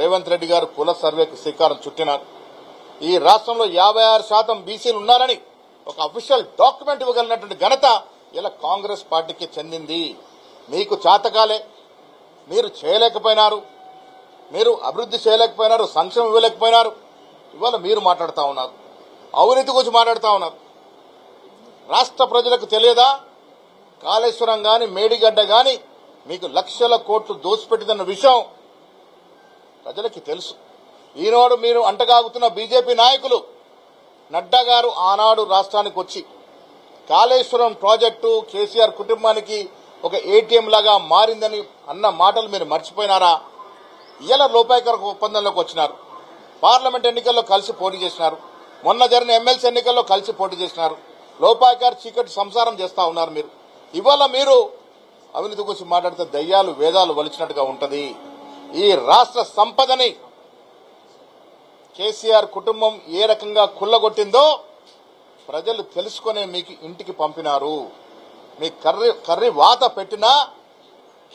రేవంత్ రెడ్డి గారు కుల సర్వేకు శ్రీకారం చుట్టినారు. ఈ రాష్ట్రంలో యాభై ఆరు శాతం బీసీలు ఉన్నారని ఒక అఫీషియల్ డాక్యుమెంట్ ఇవ్వగలిగినటువంటి ఘనత ఇలా కాంగ్రెస్ పార్టీకి చెందింది. మీకు చాతకాలే. మీరు చేయలేకపోయినారు. మీరు అభివృద్ధి చేయలేకపోయినారు. సంక్షేమం ఇవ్వలేకపోయినారు. ఇవాళ మీరు మాట్లాడుతూ ఉన్నారు. అవినీతి గురించి మాట్లాడుతూ ఉన్నారు. రాష్ట్ర ప్రజలకు తెలియదా? కాళేశ్వరం కానీ మేడిగడ్డ కానీ మీకు లక్షల కోట్లు దోచిపెట్టిందన్న విషయం ప్రజలకి తెలుసు. ఈనాడు మీరు అంటగాగుతున్న బీజేపీ నాయకులు నడ్డా గారు ఆనాడు రాష్ట్రానికి వచ్చి కాళేశ్వరం ప్రాజెక్టు కేసీఆర్ కుటుంబానికి ఒక ఏటీఎం లాగా మారిందని అన్న మాటలు మీరు మర్చిపోయినారా? ఇలా లోపాయకర ఒప్పందంలోకి వచ్చినారు. పార్లమెంట్ ఎన్నికల్లో కలిసి పోటీ చేసినారు. మొన్న జరిగిన ఎమ్మెల్సీ ఎన్నికల్లో కలిసి పోటీ చేసినారు. లోపాయకర్ చీకటి సంసారం చేస్తూ ఉన్నారు మీరు. ఇవాళ మీరు అవినీతి గురించి మాట్లాడితే దయ్యాలు వేదాలు వలిచినట్టుగా ఉంటుంది. ఈ రాష్ట్ర సంపదని కేసీఆర్ కుటుంబం ఏ రకంగా కుల్లగొట్టిందో ప్రజలు తెలుసుకునే మీకు ఇంటికి పంపినారు. మీ కర్రీ కర్రీ వాత పెట్టినా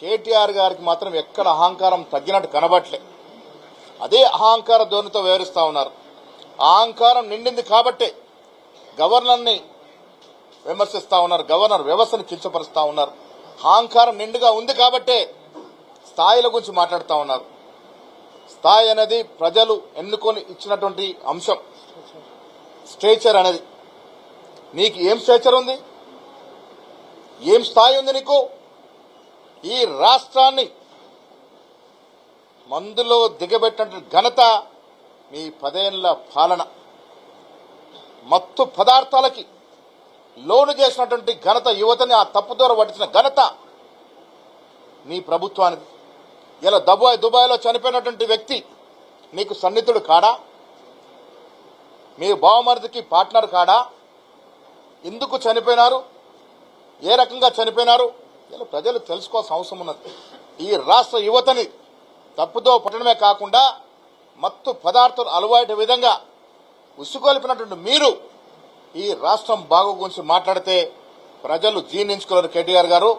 కేటీఆర్ గారికి మాత్రం ఎక్కడ అహంకారం తగ్గినట్టు కనబట్లే అదే అహంకార ధోరణితో వివరిస్తూ ఉన్నారు. అహంకారం నిండింది కాబట్టే గవర్నర్ని విమర్శిస్తూ ఉన్నారు గవర్నర్ వ్యవస్థను కించపరుస్తూ ఉన్నారు. అహంకారం నిండుగా ఉంది కాబట్టే స్థాయిల గురించి మాట్లాడుతూ ఉన్నారు. స్థాయి అనేది ప్రజలు ఎన్నుకొని ఇచ్చినటువంటి అంశం. స్టేచర్ అనేది. నీకు ఏం స్టేచర్ ఉంది? ఏం స్థాయి ఉంది నీకు? ఈ రాష్ట్రాన్ని మందులో దిగబెట్టినటువంటి ఘనత మీ పదేళ్ళ పాలన. మత్తు పదార్థాలకి లోను చేసినటువంటి ఘనత యువతని ఆ తప్పుదోర పట్టించిన ఘనత నీ ప్రభుత్వానికి ఇలా దుబాయ్ దుబాయ్లో చనిపోయినటువంటి వ్యక్తి నీకు సన్నిహితుడు కాడా? మీ బావమరిదికి పార్ట్నర్ కాడా? ఎందుకు చనిపోయినారు? ఏ రకంగా చనిపోయినారు? ఇలా ప్రజలు తెలుసుకోవాల్సిన అవసరం ఉన్నది. ఈ రాష్ట్ర యువతని తప్పుతో పట్టడమే కాకుండా మత్తు పదార్థాలు అలవాటు విధంగా ఉసుగొలిపినటువంటి మీరు ఈ రాష్ట్రం బాగు గురించి మాట్లాడితే ప్రజలు జీర్ణించుకోలేరు కేటీఆర్ గారు.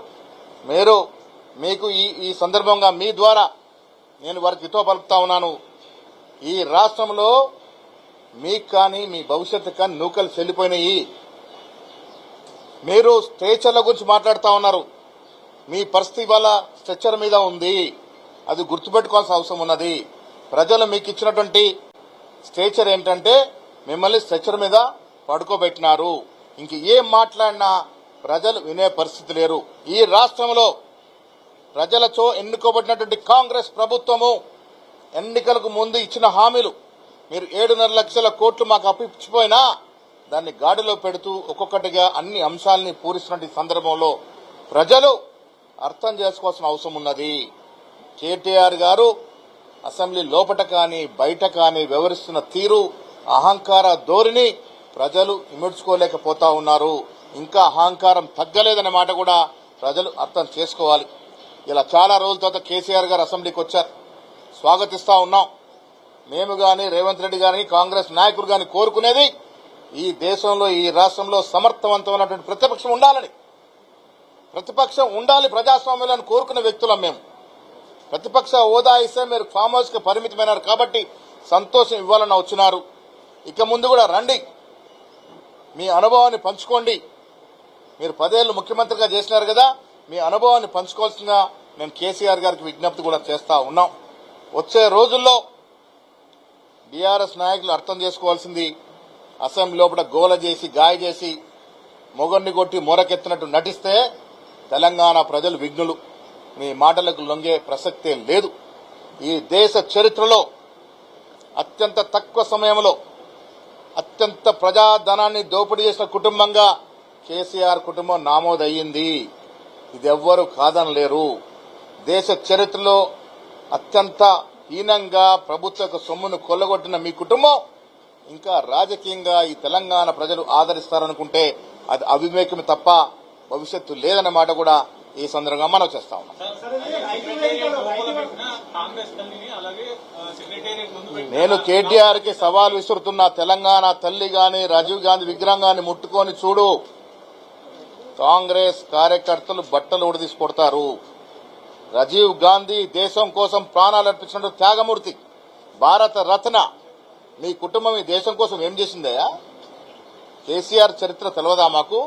మీరు మీకు ఈ ఈ సందర్భంగా మీ ద్వారా నేను వారికి హితో పలుకుతా ఉన్నాను. ఈ రాష్ట్రంలో మీకు కానీ మీ భవిష్యత్తు కానీ నూకలు చెల్లిపోయినాయి. మీరు స్ట్రెచర్ల గురించి మాట్లాడుతూ ఉన్నారు. మీ పరిస్థితి ఇవాళ స్ట్రెచర్ మీద ఉంది. అది గుర్తుపెట్టుకోవాల్సిన అవసరం ఉన్నది. ప్రజలు మీకు ఇచ్చినటువంటి స్ట్రెచర్ ఏంటంటే మిమ్మల్ని స్ట్రెచర్ మీద పడుకోబెట్టినారు. ఇంక ఏం మాట్లాడినా ప్రజలు వినే పరిస్థితి లేరు. ఈ రాష్ట్రంలో ప్రజలతో ఎన్నుకోబడినటువంటి కాంగ్రెస్ ప్రభుత్వము ఎన్నికలకు ముందు ఇచ్చిన హామీలు మీరు ఏడున్నర లక్షల కోట్లు మాకు అప్పిచ్చిపోయినా దాన్ని గాడిలో పెడుతూ ఒక్కొక్కటిగా అన్ని అంశాలని పూరిస్తున్న సందర్భంలో ప్రజలు అర్థం చేసుకోవాల్సిన అవసరం ఉన్నది. కేటీఆర్ గారు అసెంబ్లీ లోపట కానీ బయట కానీ వ్యవహరిస్తున్న తీరు అహంకార ధోరణి ప్రజలు ఇముడ్చుకోలేకపోతా ఉన్నారు. ఇంకా అహంకారం తగ్గలేదనే మాట కూడా ప్రజలు అర్థం చేసుకోవాలి. ఇలా చాలా రోజుల తర్వాత కేసీఆర్ గారు అసెంబ్లీకి వచ్చారు. స్వాగతిస్తా ఉన్నాం. మేము కానీ రేవంత్ రెడ్డి గారిని కాంగ్రెస్ నాయకుడు కానీ కోరుకునేది ఈ దేశంలో ఈ రాష్ట్రంలో సమర్థవంతమైనటువంటి ప్రతిపక్షం ఉండాలని. ప్రతిపక్షం ఉండాలి ప్రజాస్వామ్యాలను కోరుకునే వ్యక్తులం మేము. ప్రతిపక్ష హోదా ఇస్తే మీరు ఫామ్ హౌస్కి పరిమితమైనారు కాబట్టి సంతోషం ఇవ్వాలని వచ్చినారు. ఇక ముందు కూడా రండి. మీ అనుభవాన్ని పంచుకోండి. మీరు పదేళ్ళు ముఖ్యమంత్రిగా చేసినారు కదా మీ అనుభవాన్ని పంచుకోవాల్సిన మేము కేసీఆర్ గారికి విజ్ఞప్తి కూడా చేస్తా ఉన్నాం. వచ్చే రోజుల్లో బీఆర్ఎస్ నాయకులు అర్థం చేసుకోవాల్సింది అసెంబ్లీ లోపల గోల చేసి గాయ చేసి మొగన్ని కొట్టి మొరకెత్తినట్టు నటిస్తే తెలంగాణ ప్రజలు విఘ్నులు. మీ మాటలకు లొంగే ప్రసక్తే లేదు. ఈ దేశ చరిత్రలో అత్యంత తక్కువ సమయంలో అత్యంత ప్రజాధనాన్ని దోపిడీ చేసిన కుటుంబంగా కేసీఆర్ కుటుంబం నామోదయ్యింది. ఇది ఎవ్వరు కాదనలేరు. దేశ చరిత్రలో అత్యంత హీనంగా ప్రభుత్వ సొమ్మును కొల్లగొట్టిన మీ కుటుంబం ఇంకా రాజకీయంగా ఈ తెలంగాణ ప్రజలు ఆదరిస్తారనుకుంటే అది అవివేకం తప్ప భవిష్యత్తు లేదన్న మాట కూడా ఈ సందర్భంగా మనం చేస్తా ఉన్నాం. నేను కేటీఆర్కి సవాల్ విసురుతున్నా తెలంగాణ తల్లి గాని రాజీవ్ గాంధీ విగ్రహం గాని ముట్టుకొని చూడు కాంగ్రెస్ కార్యకర్తలు బట్టలు ఉడదీసి కొడతారు రాజీవ్ గాంధీ దేశం కోసం ప్రాణాలు అర్పించిన త్యాగమూర్తి భారత రత్న మీ కుటుంబం ఈ దేశం కోసం ఏం చేసిందయ్యా? కేసీఆర్ చరిత్ర తెలియదా మాకు?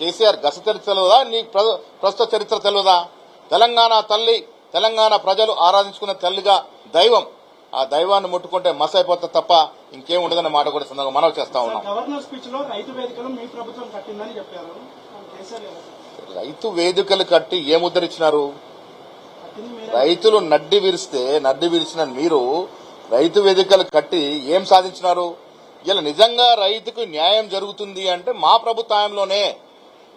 కేసీఆర్ గస చరిత్ర తెలియదా నీ ప్ర- ప్రస్తుత చరిత్ర తెలియదా తెలంగాణ తల్లి తెలంగాణ ప్రజలు ఆరాధించుకున్న తల్లిగా దైవం ఆ దైవాన్ని ముట్టుకుంటే మస్ అయిపోతా తప్ప ఇంకేం ఉండదన్న మాట కూడా సందర్భంగా మనవి చేస్తా ఉన్నాం. గవర్నర్ స్పీచ్లో రైతు వేదికలు మీ ప్రభుత్వం కట్టిందని చెప్పారు. రైతు వేదికలు కట్టి ఏ ముద్ర ఇచ్చినారు రైతులు నడ్డి విరిస్తే నడ్డి విరిచిన మీరు రైతు వేదికలు కట్టి ఏం సాధించినారు? ఇలా నిజంగా రైతుకు న్యాయం జరుగుతుంది అంటే మా ప్రభుత్వంలోనే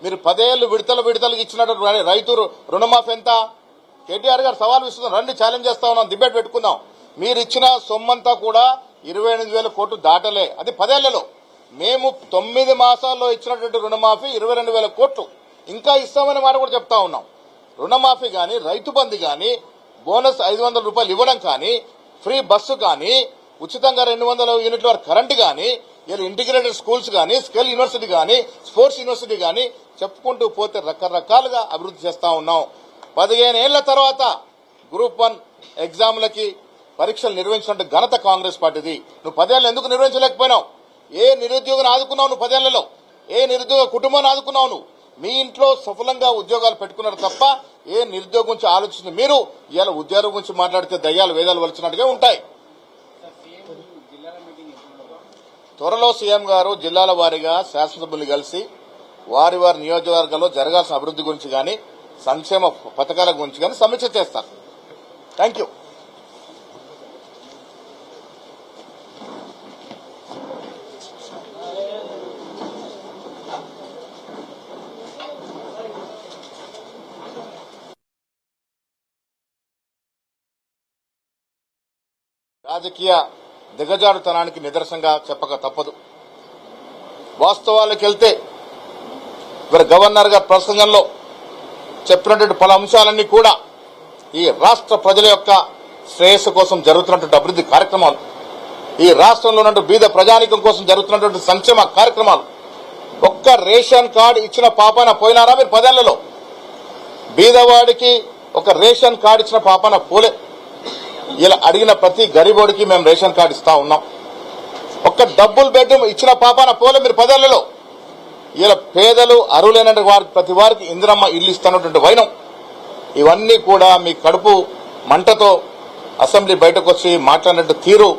మీరు పదేళ్ళు విడతల విడతలకు ఇచ్చినట్టు రైతు రుణమాఫీ ఎంత? కేటీఆర్ గారు సవాల్ విస్తున్నాం రండి ఛాలెంజ్ చేస్తా ఉన్నాం డిబేట్ పెట్టుకుందాం. మీరు ఇచ్చిన సొమ్మంతా కూడా ఇరవై ఎనిమిది వేల కోట్లు దాటలే. అది పదేళ్ళలో. మేము తొమ్మిది మాసాల్లో ఇచ్చినటువంటి రుణమాఫీ ఇరవై రెండు వేల కోట్లు. ఇంకా ఇస్తామని మాట కూడా చెప్తా ఉన్నాం. రుణమాఫీ కానీ రైతు బంధు కానీ బోనస్ ఐదు వందల రూపాయలు ఇవ్వడం కానీ ఫ్రీ బస్సు కానీ ఉచితంగా రెండు వందల యూనిట్ల వరకు కరెంటు కానీ ఇలా ఇంటిగ్రేటెడ్ స్కూల్స్ కానీ స్కిల్ యూనివర్సిటీ కానీ స్పోర్ట్స్ యూనివర్సిటీ కానీ చెప్పుకుంటూ పోతే రకరకాలుగా అభివృద్ధి చేస్తా ఉన్నాం. పదిహేను ఏళ్ళ తర్వాత గ్రూప్ వన్ ఎగ్జామ్లకి పరీక్షలు నిర్వహించినట్టు ఘనత కాంగ్రెస్ పార్టీది. నువ్వు పదేళ్ళు ఎందుకు నిర్వహించలేకపోయినావు? ఏ నిరుద్యోగిని ఆదుకున్నావు నువ్వు పదేళ్ళలో? ఏ నిరుద్యోగ కుటుంబాన్ని ఆదుకున్నావు నువ్వు? మీ ఇంట్లో సఫలంగా ఉద్యోగాలు పెట్టుకున్నారు తప్ప ఏ నిరుద్యోగం గురించి ఆలోచించింది. మీరు ఇవాళ ఉద్యోగం గురించి మాట్లాడితే దయ్యాలు వేదాలు వలిచినట్టుగా ఉంటాయి. త్వరలో సీఎం గారు జిల్లాల వారీగా శాసనసభ్యులు కలిసి వారి వారి నియోజకవర్గాల్లో జరగాల్సిన అభివృద్ధి గురించి కానీ సంక్షేమ పథకాల గురించి కానీ సమీక్ష చేస్తారు. థ్యాంక్ యూ రాజకీయ దిగజారుతనానికి నిదర్శనంగా చెప్పక తప్పదు. వాస్తవాలకు వెళ్తే ఇవాళ గవర్నర్ గారి ప్రసంగంలో చెప్పినటువంటి పలు అంశాలన్నీ కూడా ఈ రాష్ట్ర ప్రజల యొక్క శ్రేయస్సు కోసం జరుగుతున్నటువంటి అభివృద్ధి కార్యక్రమాలు ఈ రాష్ట్రంలో ఉన్నటువంటి బీద ప్రజానికం కోసం జరుగుతున్నటువంటి సంక్షేమ కార్యక్రమాలు ఒక్క రేషన్ కార్డు ఇచ్చిన పాపాన పోయినారా మీరు పదేళ్ళలో? బీదవాడికి ఒక రేషన్ కార్డు ఇచ్చిన పాపాన పోలే ఇలా అడిగిన ప్రతి గరీబోడికి మేము రేషన్ కార్డు ఇస్తా ఉన్నాం. ఒక్క డబ్బులు బెడ్రూమ్ ఇచ్చిన పాపాన పోలే మీరు పదేళ్ళలో. ఇలా పేదలు అరువులైన వారి ప్రతి వారికి ఇందిరమ్మ ఇల్లు ఇస్తున్నటువంటి వైనం. ఇవన్నీ కూడా మీ కడుపు మంటతో అసెంబ్లీ బయటకు వచ్చి మాట్లాడినట్టు తీరు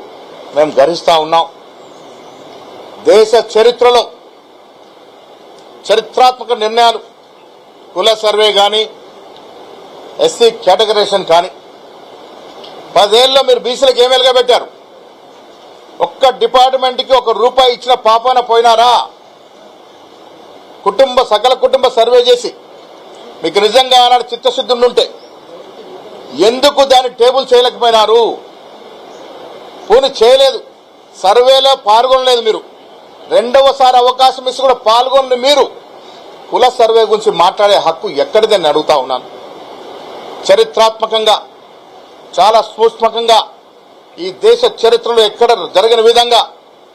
మేము గర్హిస్తా ఉన్నాం. దేశ చరిత్రలో చరిత్రాత్మక నిర్ణయాలు కుల సర్వే కానీ ఎస్సీ కేటగరేషన్ కానీ పదేళ్ళలో మీరు బీసీలకు ఏమేలుగా పెట్టారు ఒక్క డిపార్ట్మెంట్కి ఒక రూపాయి ఇచ్చిన పాపాన పోయినారా? కుటుంబ సకల కుటుంబ సర్వే చేసి మీకు నిజంగా ఆనాడు చిత్తశుద్ధి ఉంటే ఎందుకు దాన్ని టేబుల్ చేయలేకపోయినారు? పోనీ చేయలేదు. సర్వేలో పాల్గొనలేదు మీరు. రెండవసారి అవకాశం ఇచ్చి కూడా పాల్గొని మీరు. కుల సర్వే గురించి మాట్లాడే హక్కు ఎక్కడిదని అడుగుతా ఉన్నాను. చరిత్రాత్మకంగా చాలా సూక్ష్మకంగా ఈ దేశ చరిత్రలో ఎక్కడ జరగని విధంగా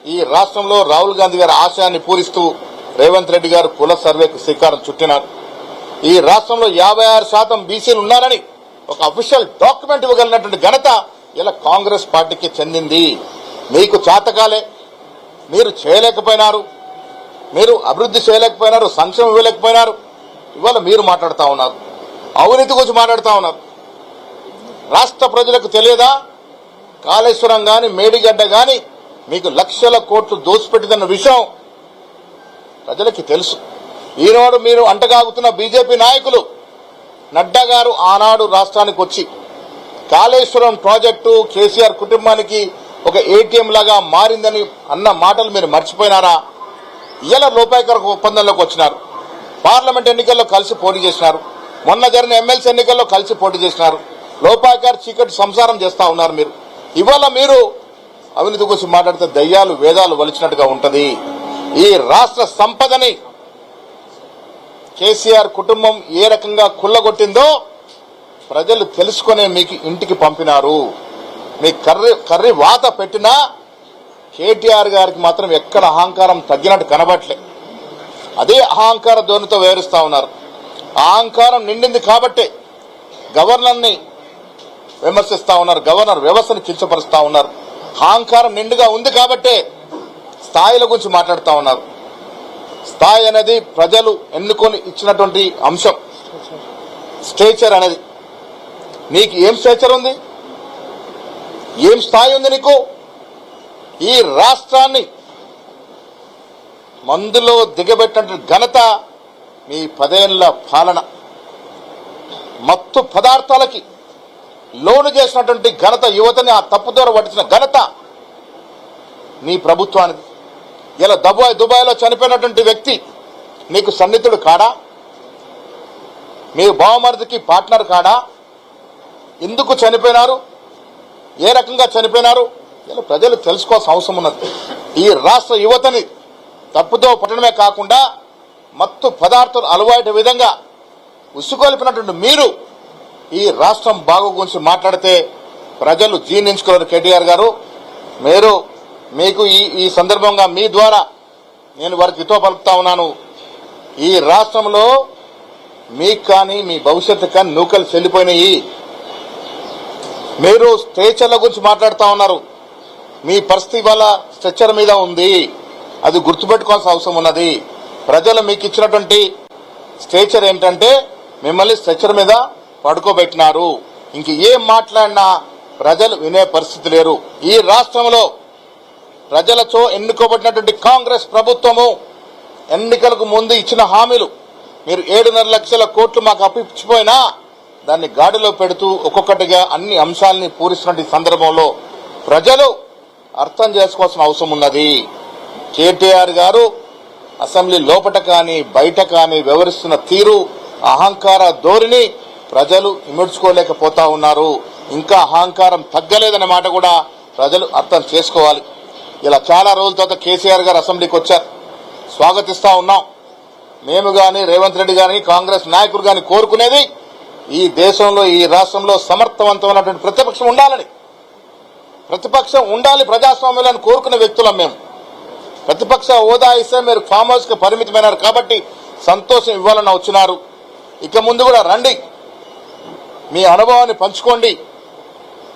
ఈ రాష్ట్రంలో రాహుల్ గాంధీ గారి ఆశయాన్ని పూరిస్తూ రేవంత్ రెడ్డి గారు కుల సర్వేకు శ్రీకారం చుట్టినారు. ఈ రాష్ట్రంలో యాభై ఆరు శాతం బీసీలు ఉన్నారని ఒక అఫీషియల్ డాక్యుమెంట్ ఇవ్వగలిగినటువంటి ఘనత ఇలా కాంగ్రెస్ పార్టీకి చెందింది. మీకు చాతకాలే. మీరు చేయలేకపోయినారు. మీరు అభివృద్ధి చేయలేకపోయినారు. సంక్షేమం ఇవ్వలేకపోయినారు. ఇవాళ మీరు మాట్లాడుతూ ఉన్నారు. అవినీతి గురించి మాట్లాడుతూ ఉన్నారు. రాష్ట్ర ప్రజలకు తెలియదా? కాళేశ్వరం కానీ మేడిగడ్డ కానీ మీకు లక్షల కోట్లు దోచిపెట్టిదన్న విషయం ప్రజలకి తెలుసు. ఈనాడు మీరు అంటగాగుతున్న బీజేపీ నాయకులు నడ్డా గారు ఆనాడు రాష్ట్రానికి వచ్చి కాళేశ్వరం ప్రాజెక్టు కేసీఆర్ కుటుంబానికి ఒక ఏటీఎం లాగా మారిందని అన్న మాటలు మీరు మర్చిపోయినారా? ఇలా లోపాయకర ఒప్పందంలోకి వచ్చినారు. పార్లమెంట్ ఎన్నికల్లో కలిసి పోటీ చేసినారు. మొన్న జరిగిన ఎమ్మెల్సీ ఎన్నికల్లో కలిసి పోటీ చేసినారు. లోపాకార్ చీకటి సంసారం చేస్తూ ఉన్నారు మీరు. ఇవాళ మీరు అవినీతి గురించి మాట్లాడితే దయ్యాలు వేదాలు వలిచినట్టుగా ఉంటుంది. ఈ రాష్ట్ర సంపదని కేసీఆర్ కుటుంబం ఏ రకంగా కుల్లగొట్టిందో ప్రజలు తెలుసుకునే మీకు ఇంటికి పంపినారు. మీ కర్రీ కర్రీ వాత పెట్టినా కేటీఆర్ గారికి మాత్రం ఎక్కడ అహంకారం తగ్గినట్టు కనబట్లే అదే అహంకార ధోరణితో వివరిస్తూ ఉన్నారు. అహంకారం నిండింది కాబట్టే గవర్నర్ని విమర్శిస్తా ఉన్నారు గవర్నర్ వ్యవస్థను కించపరుస్తా ఉన్నారు. అహంకారం నిండుగా ఉంది కాబట్టే స్థాయిల గురించి మాట్లాడుతూ ఉన్నారు. స్థాయి అనేది ప్రజలు ఎన్నుకొని ఇచ్చినటువంటి అంశం. స్టేచర్ అనేది. నీకు ఏం స్టేచర్ ఉంది? ఏం స్థాయి ఉంది నీకు? ఈ రాష్ట్రాన్ని మందులో దిగబెట్టినటువంటి ఘనత మీ పదేళ్ళ పాలన. మత్తు పదార్థాలకి లోను చేసినటువంటి ఘనత యువతని ఆ తప్పుదోర పట్టించిన ఘనత నీ ప్రభుత్వానికి ఇలా దుబాయ్ దుబాయ్లో చనిపోయినటువంటి వ్యక్తి నీకు సన్నిహితుడు కాడా? మీ బావమరిదికి పార్ట్నర్ కాడా? ఎందుకు చనిపోయినారు? ఏ రకంగా చనిపోయినారు? ఇలా ప్రజలు తెలుసుకోవాల్సిన అవసరం ఉన్నది. ఈ రాష్ట్ర యువతని తప్పుదో పట్టడమే కాకుండా మత్తు పదార్థాలు అలవాటు విధంగా ఉసుకొల్పినటువంటి మీరు ఈ రాష్ట్రం బాగు గురించి మాట్లాడితే ప్రజలు జీర్ణించుకోరు కేటీఆర్ గారు. మీరు మీకు ఈ ఈ సందర్భంగా మీ ద్వారా నేను వారికి హితో పలుకుతా ఉన్నాను. ఈ రాష్ట్రంలో మీకు కానీ మీ భవిష్యత్తు కానీ నూకలు చెల్లిపోయినాయి. మీరు స్ట్రేచర్ల గురించి మాట్లాడుతూ ఉన్నారు. మీ పరిస్థితి వల్ల స్ట్రెచ్చర్ మీద ఉంది. అది గుర్తుపెట్టుకోవాల్సిన అవసరం ఉన్నది. ప్రజలు మీకు ఇచ్చినటువంటి స్ట్రెచర్ ఏంటంటే మిమ్మల్ని స్ట్రెచ్చర్ మీద పడుకోబెట్టినారు. ఇంక ఏం మాట్లాడినా ప్రజలు వినే పరిస్థితి లేరు. ఈ రాష్ట్రంలో ప్రజలతో ఎన్నుకోబడినటువంటి కాంగ్రెస్ ప్రభుత్వము ఎన్నికలకు ముందు ఇచ్చిన హామీలు మీరు ఏడున్నర లక్షల కోట్లు మాకు అప్పిచ్చిపోయినా దాన్ని గాడిలో పెడుతూ ఒక్కొక్కటిగా అన్ని అంశాలని పూరిస్తున్న సందర్భంలో ప్రజలు అర్థం చేసుకోవాల్సిన అవసరం ఉన్నది. కేటీఆర్ గారు అసెంబ్లీ లోపట కానీ బయట కానీ వ్యవహరిస్తున్న తీరు అహంకార ధోరణి ప్రజలు ఇముడ్చుకోలేకపోతా ఉన్నారు. ఇంకా అహంకారం తగ్గలేదనే మాట కూడా ప్రజలు అర్థం చేసుకోవాలి. ఇలా చాలా రోజుల తర్వాత కేసీఆర్ గారు అసెంబ్లీకి వచ్చారు. స్వాగతిస్తా ఉన్నాం. మేము కానీ రేవంత్ రెడ్డి గారిని కాంగ్రెస్ నాయకులు కానీ కోరుకునేది ఈ దేశంలో ఈ రాష్ట్రంలో సమర్థవంతమైనటువంటి ప్రతిపక్షం ఉండాలని. ప్రతిపక్షం ఉండాలి ప్రజాస్వామ్యంలో కోరుకునే వ్యక్తులం మేము. ప్రతిపక్ష హోదా ఇస్తే మీరు ఫామ్ హౌస్కి పరిమితమైనారు కాబట్టి సంతోషం ఇవ్వాలని వచ్చినారు. ఇక ముందు కూడా రండి. మీ అనుభవాన్ని పంచుకోండి.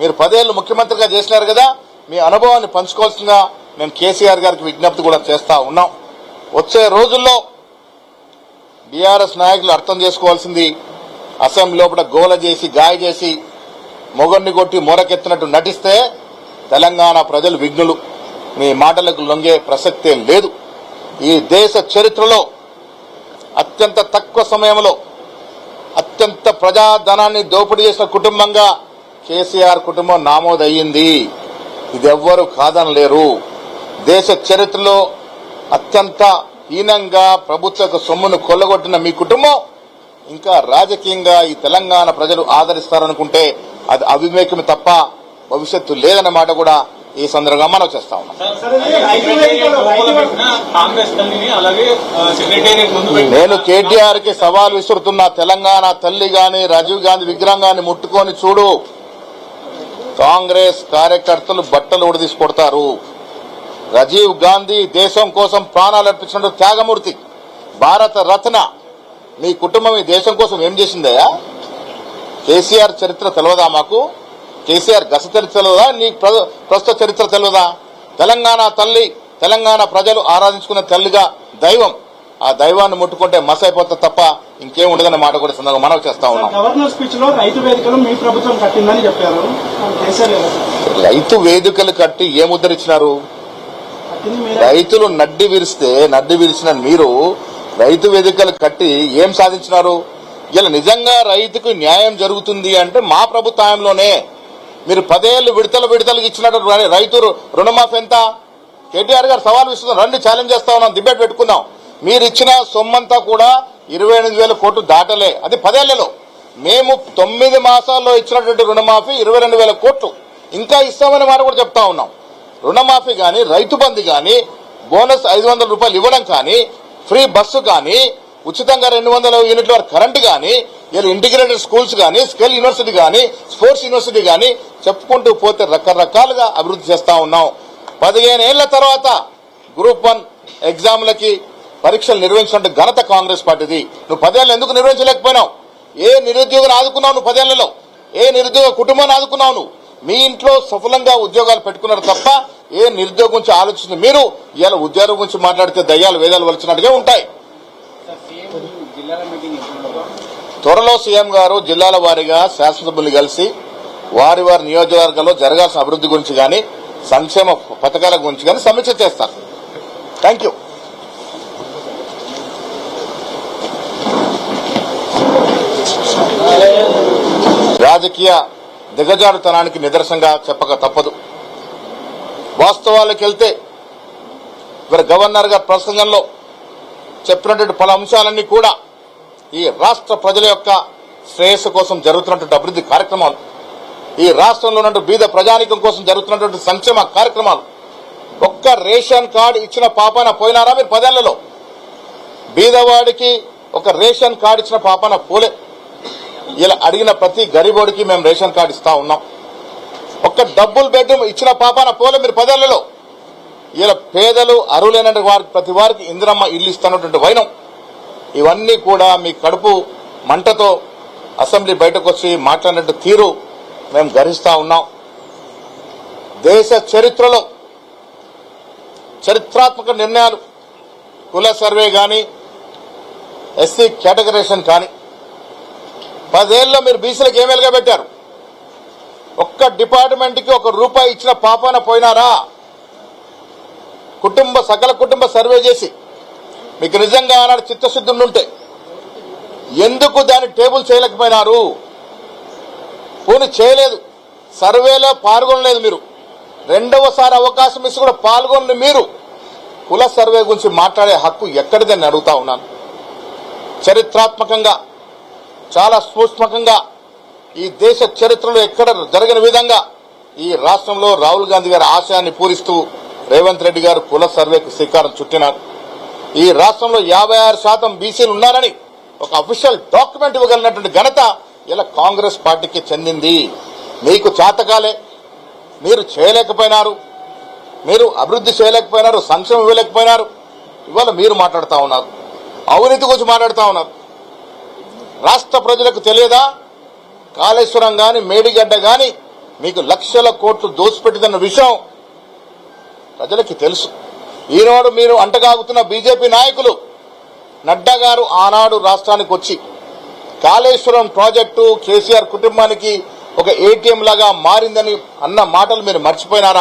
మీరు పదేళ్ళు ముఖ్యమంత్రిగా చేసినారు కదా మీ అనుభవాన్ని పంచుకోవాల్సిందిగా నేను కేసీఆర్ గారికి విజ్ఞప్తి కూడా చేస్తా ఉన్నాం. వచ్చే రోజుల్లో బీఆర్ఎస్ నాయకులు అర్థం చేసుకోవాల్సింది అసెంబ్లీ లోపల గోల చేసి గాయ చేసి మొగన్ని కొట్టి మొరకెత్తినట్టు నటిస్తే తెలంగాణ ప్రజలు విఘ్నులు. మీ మాటలకు లొంగే ప్రసక్తే లేదు. ఈ దేశ చరిత్రలో అత్యంత తక్కువ సమయంలో అత్యంత ప్రజాధనాన్ని దోపిడీ చేసిన కుటుంబంగా కేసీఆర్ కుటుంబం నామోదయ్యింది. ఇది ఎవ్వరు కాదనలేరు. దేశ చరిత్రలో అత్యంత హీనంగా ప్రభుత్వ సొమ్మును కొల్లగొట్టిన మీ కుటుంబం ఇంకా రాజకీయంగా ఈ తెలంగాణ ప్రజలు ఆదరిస్తారనుకుంటే అది అవివేకమే తప్ప భవిష్యత్తు లేదన్నమాట కూడా ఈ సందర్భంగా మనం చేస్తా ఉన్నాం. నేను కేటీఆర్కి సవాల్ విసురుతున్నా. తెలంగాణ తల్లి గాని రాజీవ్ గాంధీ విగ్రహం గాని ముట్టుకొని చూడు. కాంగ్రెస్ కార్యకర్తలు బట్టలు ఉడదీసి కొడతారు రాజీవ్ గాంధీ దేశం కోసం ప్రాణాలు అర్పించిన త్యాగమూర్తి. భారత రత్న. మీ కుటుంబం ఈ దేశం కోసం ఏం చేసిందయ్యా? కేసీఆర్ చరిత్ర తెలవదా మాకు? కేసీఆర్ గత చరిత్ర తెలియదా నీ ప్ర- ప్రస్తుత చరిత్ర తెలియదా తెలంగాణ తల్లి తెలంగాణ ప్రజలు ఆరాధించుకున్న తల్లిగా దైవం. ఆ దైవాన్ని ముట్టుకుంటే మస్ అయిపోతా తప్ప ఇంకేం ఉండదన్న మాట కూడా సందర్భంగా మనం చేస్తా ఉన్నాం. గవర్నర్ స్పీచ్లో రైతు వేదికలు మీ ప్రభుత్వం కట్టిందని చెప్పారు. రైతు వేదికలు కట్టి ఏ ముద్ర ఇచ్చినారు? రైతులు నడ్డి విరిస్తే నడ్డి విరిచిన మీరు రైతు వేదికలు కట్టి ఏం సాధించినారు? ఇలా నిజంగా రైతుకు న్యాయం జరుగుతుంది అంటే మా ప్రభుత్వంలోనే మీరు పదేళ్ళు విడతలు విడతలు ఇచ్చినట్టు రైతు రుణమాఫీ ఎంత? కేటీఆర్ గారు సవాల్ విస్తున్నాం రండి ఛాలెంజ్ చేస్తా ఉన్నాం డిబేట్ పెట్టుకుందాం. మీరు ఇచ్చిన సొమ్మంతా కూడా ఇరవై ఎనిమిది వేల కోట్లు దాటలే. అది పదేళ్ళలో. మేము తొమ్మిది మాసాల్లో ఇచ్చినటువంటి రుణమాఫీ ఇరవై రెండు వేల కోట్లు. ఇంకా ఇస్తామని మాట కూడా చెప్తా ఉన్నాం. రుణమాఫీ కానీ రైతు బంధు కానీ బోనస్ ఐదు వందల రూపాయలు ఇవ్వడం కానీ ఫ్రీ బస్సు కానీ ఉచితంగా రెండు వందల యూనిట్ల వరకు కరెంట్ కానీ ఇలా ఇంటిగ్రేటెడ్ స్కూల్స్ కానీ స్కిల్ యూనివర్సిటీ కానీ స్పోర్ట్స్ యూనివర్సిటీ కానీ చెప్పుకుంటూ పోతే రకరకాలుగా అభివృద్ధి చేస్తూ ఉన్నాం. పదిహేను ఏళ్ళ తర్వాత గ్రూప్ వన్ ఎగ్జామ్లకి పరీక్షలు నిర్వహించినట్టు ఘనత కాంగ్రెస్ పార్టీది. నువ్వు పదేళ్ళు ఎందుకు నిర్వహించలేకపోయినావు? ఏ నిరుద్యోగిని ఆదుకున్నావు నువ్వు పదేళ్ళలో? ఏ నిరుద్యోగ కుటుంబాన్ని ఆదుకున్నావు నువ్వు? మీ ఇంట్లో సఫలంగా ఉద్యోగాలు పెట్టుకున్నారు తప్ప ఏ నిరుద్యోగం గురించి ఆలోచిస్తుంది మీరు? ఇలా ఉద్యోగం గురించి మాట్లాడితే దయ్యాలు వేదాలు వలిచినట్టుగా ఉంటాయి సార్ సీఎం జిల్లాల మీటింగ్ ఎప్పుడు త్వరలో సీఎం గారు జిల్లాల వారీగా శాసనసభ్యులు కలిసి వారి వారి నియోజకవర్గంలో జరగాల్సిన అభివృద్ధి గురించి కానీ సంక్షేమ పథకాల గురించి కానీ సమీక్ష చేస్తారు. థ్యాంక్ యూ రాజకీయ దిగజారుతనానికి నిదర్శనంగా చెప్పక తప్పదు. వాస్తవాలకు వెళ్తే ఇక్కడ గవర్నర్ గారి ప్రసంగంలో చెప్పినటువంటి పలు అంశాలన్నీ కూడా ఈ రాష్ట్ర ప్రజల యొక్క శ్రేయస్సు కోసం జరుగుతున్నటువంటి అభివృద్ధి కార్యక్రమాలు ఈ రాష్ట్రంలో ఉన్నటువంటి బీద ప్రజానికం కోసం జరుగుతున్నటువంటి సంక్షేమ కార్యక్రమాలు ఒక్క రేషన్ కార్డు ఇచ్చిన పాపాన పోయినారా మీరు పదేళ్ళలో? బీదవాడికి ఒక రేషన్ కార్డు ఇచ్చిన పాపాన పోలే. ఇలా అడిగిన ప్రతి గరీబోడికి మేము రేషన్ కార్డు ఇస్తా ఉన్నాం. ఒక్క డబ్బులు బెడ్రూమ్ ఇచ్చిన పాపాన పోలే మీరు పదేళ్ళలో. ఇలా పేదలు అరువులైన వారికి ప్రతి వారికి ఇందిరమ్మ ఇల్లు ఇస్తున్నటువంటి వైనం. ఇవన్నీ కూడా మీ కడుపు మంటతో అసెంబ్లీ బయటకు వచ్చి మాట్లాడినట్టు తీరు మేము గర్హిస్తా ఉన్నాం. దేశ చరిత్రలో చరిత్రాత్మక నిర్ణయాలు కుల సర్వే కానీ ఎస్సీ కేటగరేషన్ కానీ పదేళ్ళలో మీరు బీసీలకు ఏమేలుగా పెట్టారు? ఒక్క డిపార్ట్మెంట్కి ఒక రూపాయి ఇచ్చిన పాపాన పోయినారా? కుటుంబ సకల కుటుంబ సర్వే చేసి మీకు నిజంగా ఆనాడు చిత్తశుద్ధి ఉంటే ఎందుకు దాన్ని టేబుల్ చేయలేకపోయినారు? పోనీ చేయలేదు. సర్వేలో పాల్గొనలేదు మీరు. రెండవసారి అవకాశం ఇచ్చి కూడా పాల్గొన్న మీరు కుల సర్వే గురించి మాట్లాడే హక్కు ఎక్కడిదని అడుగుతా ఉన్నాను. చరిత్రాత్మకంగా చాలా సూక్ష్మకంగా ఈ దేశ చరిత్రలో ఎక్కడ జరగని విధంగా ఈ రాష్ట్రంలో రాహుల్ గాంధీ గారి ఆశయాన్ని పూరిస్తూ రేవంత్ రెడ్డి గారు కుల సర్వేకు శ్రీకారం చుట్టినారు. ఈ రాష్ట్రంలో యాభై ఆరు శాతం బీసీలు ఉన్నారని ఒక అఫీషియల్ డాక్యుమెంట్ ఇవ్వగలిగినటువంటి ఘనత ఇలా కాంగ్రెస్ పార్టీకి చెందింది. మీకు చేతకాలే. మీరు చేయలేకపోయినారు. మీరు అభివృద్ధి చేయలేకపోయినారు. సంక్షేమం ఇవ్వలేకపోయినారు. ఇవాళ మీరు మాట్లాడుతూ ఉన్నారు. అవినీతి గురించి మాట్లాడుతూ ఉన్నారు. రాష్ట్ర ప్రజలకు తెలియదా? కాళేశ్వరం కానీ మేడిగడ్డ కానీ మీకు లక్షల కోట్లు దోచిపెట్టిదన్న విషయం ప్రజలకి తెలుసు. ఈనాడు మీరు అంటగాగుతున్న బీజేపీ నాయకులు నడ్డా గారు ఆనాడు రాష్ట్రానికి వచ్చి కాళేశ్వరం ప్రాజెక్టు కేసీఆర్ కుటుంబానికి ఒక ఏటీఎం లాగా మారిందని అన్న మాటలు మీరు మర్చిపోయినారా?